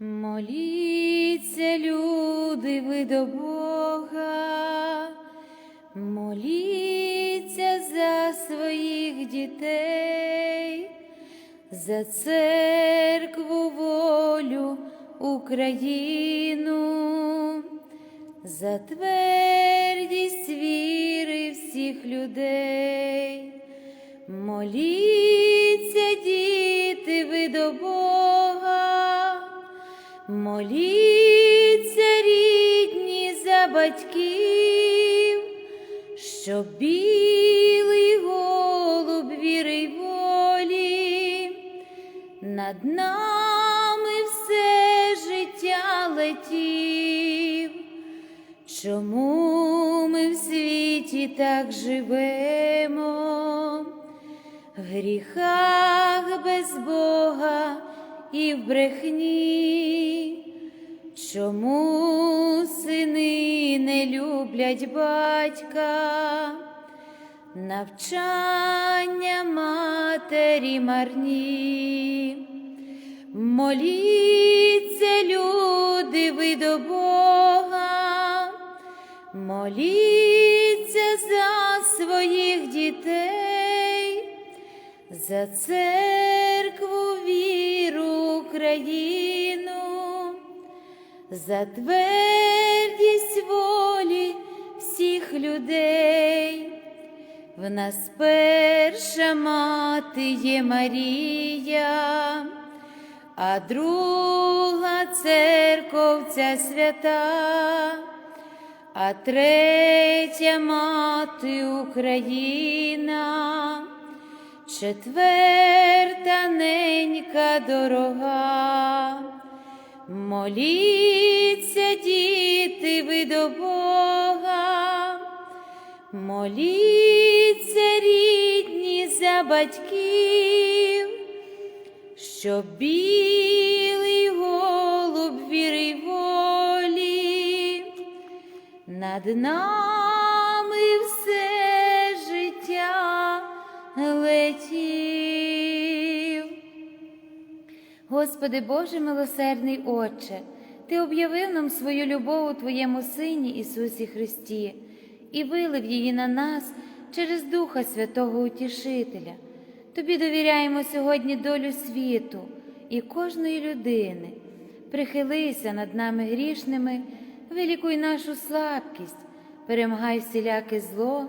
Моліться, люди, ви до Бога, моліться за своїх дітей, за церкву волю Україну, за твердість віри всіх людей. Моліться, діти, ви до Бога, моліться, рідні за батьків, щоб білий голуб віри волі над нами все життя летів. Чому ми в світі так живемо? В гріхах без Бога і в брехні. Чому сини не люблять батька? Навчання матері марні. Моліться, люди, ви до Бога, моліться за своїх дітей, за церкву віру Україну, за твердість волі всіх людей. В нас перша мати є Марія а друга церковця свята, а третя мати Україна, четверта ненька дорога. Моліться, діти, ви до Бога, моліться, рідні за батьків що білий голуб віри волі над нами летів. Господи Боже милосердний Отче, Ти об'явив нам свою любов у Твоєму Сині Ісусі Христі і вилив її на нас через Духа Святого Утішителя. Тобі довіряємо сьогодні долю світу і кожної людини. Прихилися над нами грішними, вилікуй нашу слабкість, перемагай всіляке зло,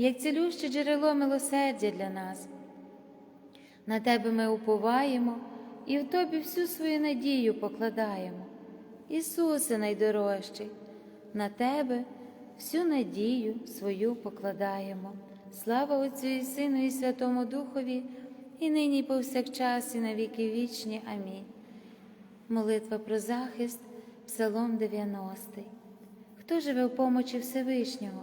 як цілюще джерело милосердя для нас. На Тебе ми уповаємо і в Тобі всю свою надію покладаємо. Ісусе найдорожчий, на Тебе всю надію свою покладаємо. Слава Отцю і Сину, і Святому Духові, і нині, і повсякчас, і на віки вічні. Амінь. Молитва про захист, Псалом 90. Хто живе в помочі Всевишнього,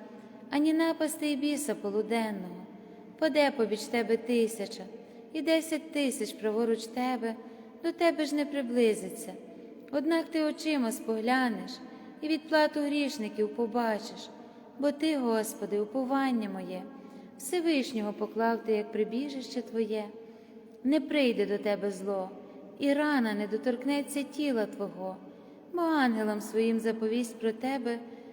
ані напасти й біса полуденного. Паде побіч тебе тисяча, і десять тисяч праворуч тебе, до тебе ж не приблизиться. Однак ти очима споглянеш і відплату грішників побачиш, бо ти, Господи, уповання моє, Всевишнього поклав ти, як прибіжище Твоє, не прийде до тебе зло, і рана не доторкнеться тіла Твого, бо ангелам своїм заповість про тебе,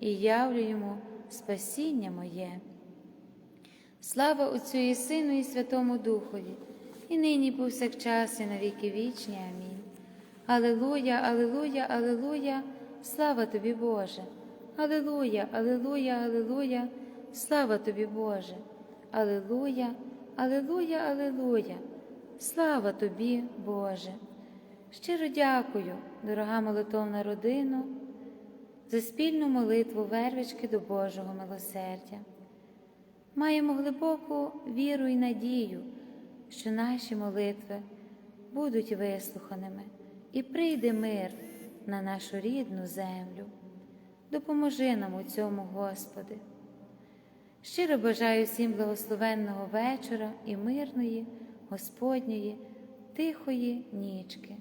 і явлю йому спасіння моє. Слава Отцю і Сину, і Святому Духові, і нині, і повсякчас, і на віки вічні. Амінь. Алилуя, Алилуя, Алилуя, слава тобі, Боже. Алилуя, Алилуя, Алилуя, слава тобі, Боже. Алилуя, Алилуя, Алилуя, слава тобі, Боже. Щиро дякую, дорога молитовна родина, за спільну молитву вервички до Божого милосердя. Маємо глибоку віру і надію, що наші молитви будуть вислуханими і прийде мир на нашу рідну землю. Допоможи нам у цьому, Господи. Щиро бажаю всім благословенного вечора і мирної, Господньої, тихої нічки.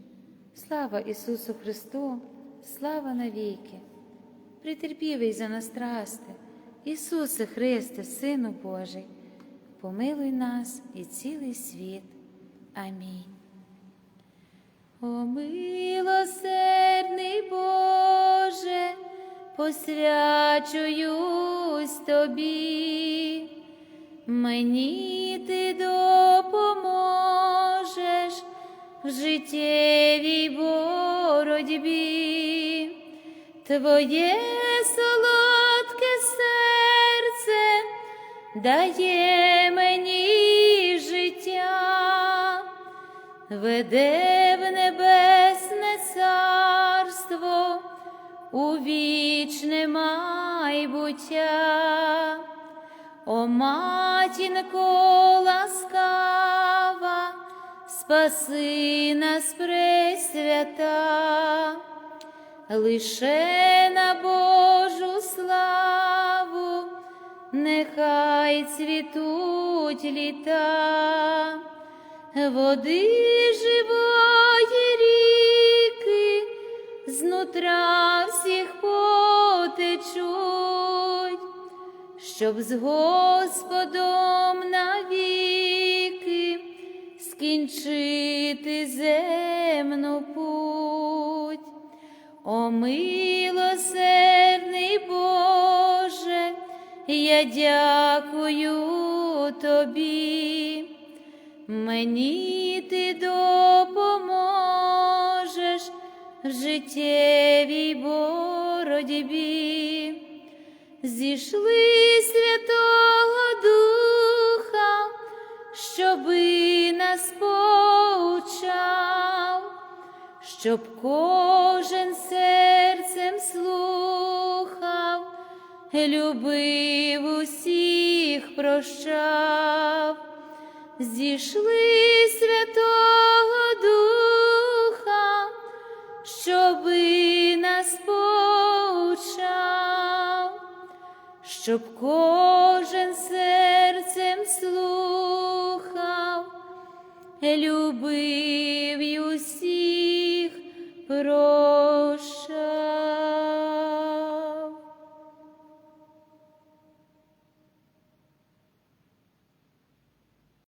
Слава Ісусу Христу, слава навіки. Притерпівий за нас страсти, Ісусе Христе, Сину Божий, помилуй нас і цілий світ. Амінь. О милосердний Боже, посвячуюсь тобі, мені ти допоможеш в життєвій боротьбі, твоє солодке серце дає мені життя веде в небесне царство у вічне майбуття. О матінко ласкава, спаси нас пресвята, лише на Божу славу, нехай цвітуть літа води живої ріки, знутра всіх потечуть, щоб з Господом навіки скінчити земну. О милосердний Боже, я дякую тобі. Мені ти допоможеш в життєвій боротьбі, зійшли Святого Духа, щоби нас поучав, щоб кожен слухав, любив усіх прощав зійшли Святого Духа, щоби нас поучав, щоб кожен серцем слухав, любив усіх прощав.